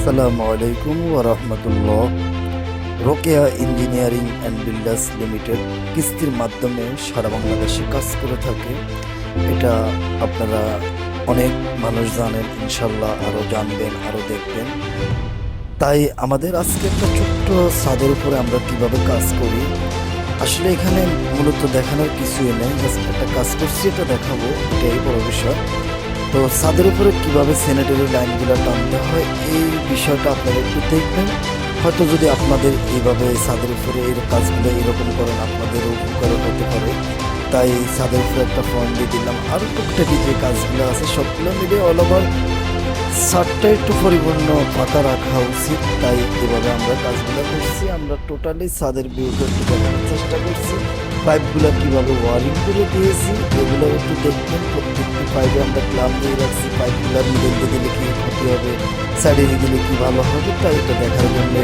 আসসালামু আলাইকুম ওরহমতুল্লাহ Rokeya engineering and builders limited কিস্তির মাধ্যমে সারা বাংলাদেশে কাজ করে থাকে। এটা আপনারা অনেক মানুষ জানেন ইনশাল্লাহ আরও জানবেন আরও দেখবেন। তাই আমাদের আজকে একটা ছোট্ট ছাদের উপরে আমরা কীভাবে কাজ করি, আসলে এখানে মূলত দেখানোর কিছুই নেই একটা কাজ করছি, এটা দেখাবো, এটাই বড় বিষয়। তো ছাদের উপরে কীভাবে স্যানিটারি লাইনগুলো টানতে হয়, এই বিষয়টা আপনারা একটু দেখবেন। হয়তো যদি আপনাদের এইভাবে ছাদের উপরে এই কাজগুলো এরকম করেন, আপনাদের উপকার হতে পারে। তাই ছাদের উপরে একটা ফর্ম দিয়ে দিলাম। আর টুকটাকি যে কাজগুলো আছে, সবগুলো মিলে অল ওভার ছাদটা একটু পরিপূর্ণ ফাঁকা রাখা উচিত। তাই এভাবে আমরা কাজগুলো করছি। আমরা টোটালি ছাদের দেখানোর চেষ্টা করছি। পাইপগুলো কীভাবে ওয়ারিং করে দিয়েছি, এগুলো একটু দেখবেন। প্রত্যেকটি পাইপে আমরা ক্লাব দিয়ে রাখছি পাইপগুলো দিয়ে দিলে কি ক্ষতি হবে সাইডে দিলে কি ভালো হবে তাই এটা দেখার জন্য